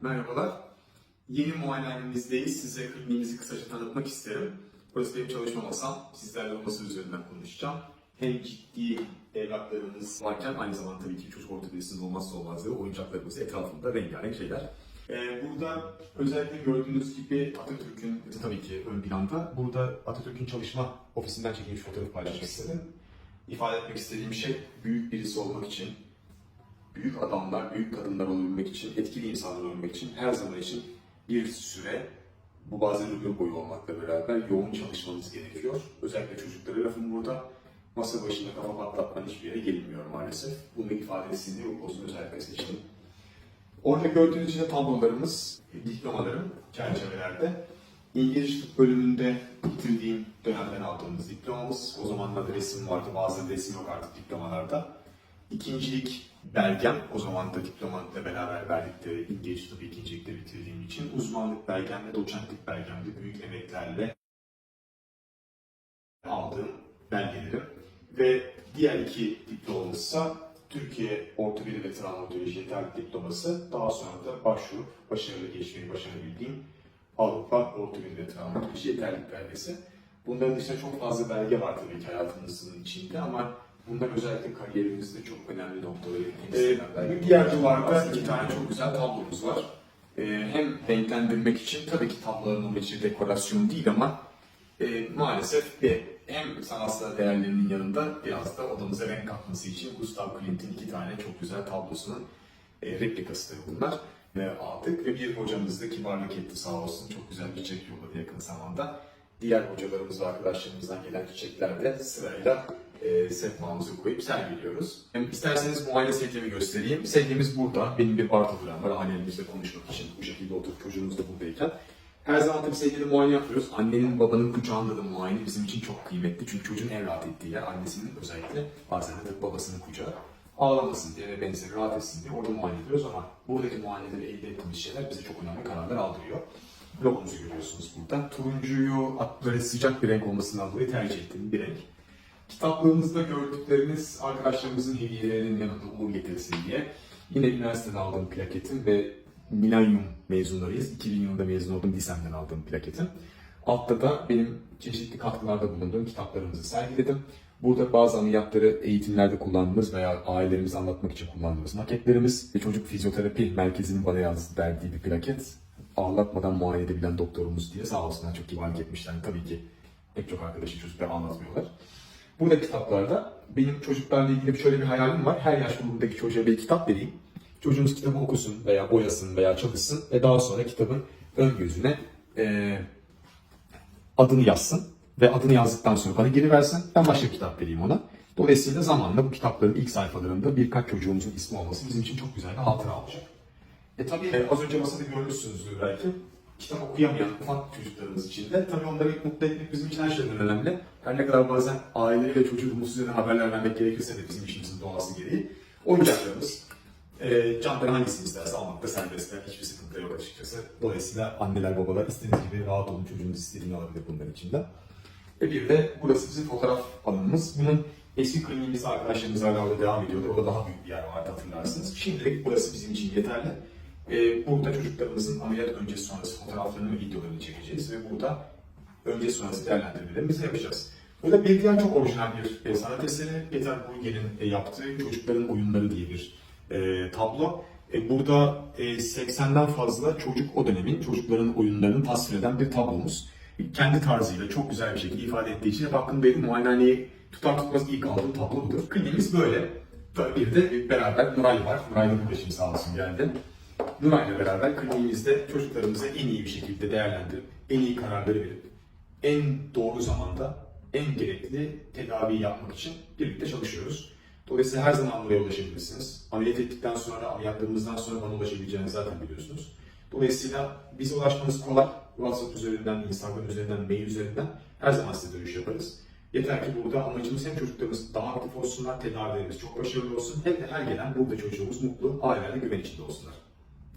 Merhabalar. Yeni muayenehanemizdeyiz. Size kliniğimizi kısaca tanıtmak isterim. Burası benim çalışma masam. Sizlerle masa üzerinden konuşacağım. Hem ciddi evlatlarımız varken aynı zamanda tabii ki çocuk ortopedisinin olmazsa olmazları oyuncaklarımız etrafında rengarenk şeyler. Ee, burada özellikle gördüğünüz gibi Atatürk'ün tabii ki ön planda. Burada Atatürk'ün çalışma ofisinden çekilmiş fotoğrafı paylaşmak istedim. İfade etmek istediğim şey büyük birisi olmak için, büyük adamlar, büyük kadınlar olabilmek için, etkili insanlar olabilmek için her zaman için bir süre, bu bazen ömür boyu olmakla beraber yoğun çalışmanız gerekiyor. Özellikle çocuklara lafım burada. Masa başında kafa patlatman hiçbir yere gelinmiyor maalesef. Bunu ifade etsin diye bu postu özellikle seçtim. Orada gördüğünüz işte tablolarımız, diplomalarım çerçevelerde. İngiliz tıp bölümünde bitirdiğim dönemden aldığımız diplomamız. O zamanlar da resim vardı, bazen resim yok artık diplomalarda. İkincilik belgem, o zaman da diplomayla beraber verdikleri İngiliz tıp ikincilikte bitirdiğim için uzmanlık belgem ve doçentlik belgemde büyük emeklerle aldığım belgelerim. Ve diğer iki diplomamızsa Türkiye Ortopedi ve Travmatoloji Yeterlik Diploması. Daha sonra da başvurup başarılı geçmeyi başarabildiğim Avrupa Ortopedi ve Travmatoloji Yeterlik Belgesi. Bunların dışında çok fazla belge var tabii ki hayatımızın içinde ama bunlar özellikle kariyerimizde çok önemli noktaları belgeler. Diğer duvarda iki tane çok güzel tablomuz var. Ee, hem renklendirmek için tabii ki tabloların amacı dekorasyon değil ama e, maalesef bir hem sanatsal değerlerinin yanında biraz da odamıza renk katması için Gustav Klimt'in iki tane çok güzel tablosunun e, replikası da bunlar ve aldık ve bir hocamız da kibarlık etti sağ olsun çok güzel bir çiçek yolladı yakın zamanda. Diğer hocalarımız ve arkadaşlarımızdan gelen çiçekler de sırayla e, sehpamızı koyup sergiliyoruz. Hem isterseniz muayene sedyemi göstereyim. Sedyemiz burada. Benim bir bar taburam var ailemizle konuşmak için. Bu şekilde oturup çocuğumuz da buradayken. Her zaman tabii sevgili muayene yapıyoruz. Annenin babanın kucağında da muayene bizim için çok kıymetli. Çünkü çocuğun en rahat ettiği yer annesinin özellikle bazen de babasının kucağı. Ağlamasın diye ve benzeri rahat etsin diye orada muayene ediyoruz ama buradaki muayeneleri elde ettiğimiz şeyler bize çok önemli kararlar aldırıyor. Logomuzu görüyorsunuz burada. Turuncuyu böyle sıcak bir renk olmasından dolayı tercih ettiğim bir renk. Kitaplığımızda gördükleriniz arkadaşlarımızın hediyelerinin yanında uğur getirsin diye. Yine üniversiteden aldığım plaketim ve Millennium mezunlarıyız. 2000 yılında mezun oldum, lisemden aldığım plaketim. Altta da benim çeşitli katkılarda bulunduğum kitaplarımızı sergiledim. Burada bazı ameliyatları eğitimlerde kullandığımız veya ailelerimize anlatmak için kullandığımız maketlerimiz ve çocuk fizyoterapi merkezinin bana yazdığı verdiği bir plaket. Ağlatmadan muayene edebilen doktorumuz diye sağ olsunlar çok kibarlık etmişler. Tabii ki pek çok arkadaşı çocuklar anlatmıyorlar. Burada kitaplarda benim çocuklarla ilgili şöyle bir hayalim var. Her yaş grubundaki çocuğa bir kitap vereyim. Çocuğunuz kitabı okusun veya boyasın veya çalışsın ve daha sonra kitabın ön yüzüne eee, adını yazsın ve adını yazdıktan sonra bana geri versin. Ben başka bir kitap vereyim ona. Dolayısıyla zamanla bu kitapların ilk sayfalarında birkaç çocuğumuzun ismi olması bizim için çok güzel bir hatıra olacak. E tabii e, az önce masada görmüşsünüzdür belki. Kitap okuyamayan ufak çocuklarımız için de tabii onları mutlu etmek bizim için her şeyden önemli. Her ne kadar bazen aileleriyle çocuğu mutsuz eden haberler vermek gerekirse de bizim işimizin doğası gereği. Oyuncaklarımız, e, canları hangisini isterse almakta serbestler. Hiçbir sıkıntı yok açıkçası. Dolayısıyla anneler babalar istediğiniz gibi rahat olun çocuğunuz istediğini alabilir bunların içinde. Ve bir de burası bizim fotoğraf alanımız. Bunun eski kliniğimizde arkadaşlarımız hala devam ediyordu. Orada daha büyük bir yer vardı hatırlarsınız. Şimdilik burası bizim için yeterli. Ee, burada çocuklarımızın ameliyat öncesi sonrası fotoğraflarını ve videolarını çekeceğiz ve burada önce sonrası değerlendirmelerimizi yapacağız. Burada bir diğer çok orijinal bir e, sanat eseri Peter Bruegel'in e, yaptığı Çocukların Oyunları diye bir e, tablo. Burada e, 80'den fazla çocuk o dönemin çocukların oyunlarını tasvir eden bir tablomuz. Kendi tarzıyla çok güzel bir şekilde ifade ettiği için hep aklımdaydı. Muayenehaneyi tutar tutmaz ilk aldığım tablo budur. Kliniğimiz böyle. Tabii bir de beraber Nuray var. Nuray da burada şimdi sağ olsun geldi. Nuray'la beraber kliniğimizde çocuklarımızı en iyi bir şekilde değerlendirip, en iyi kararları verip, en doğru zamanda, en gerekli tedaviyi yapmak için birlikte çalışıyoruz. Dolayısıyla her zaman buraya ulaşabilirsiniz. Ameliyat ettikten sonra, ameliyatlarımızdan sonra bana ulaşabileceğinizi zaten biliyorsunuz. Dolayısıyla bize ulaşmanız kolay. WhatsApp üzerinden, Instagram üzerinden, mail üzerinden her zaman size dönüş yaparız. Yeter ki burada amacımız hem çocuklarımız daha aktif olsunlar, tedavilerimiz çok başarılı olsun, hem de her gelen burada çocuğumuz mutlu, ailelerde güven içinde olsunlar.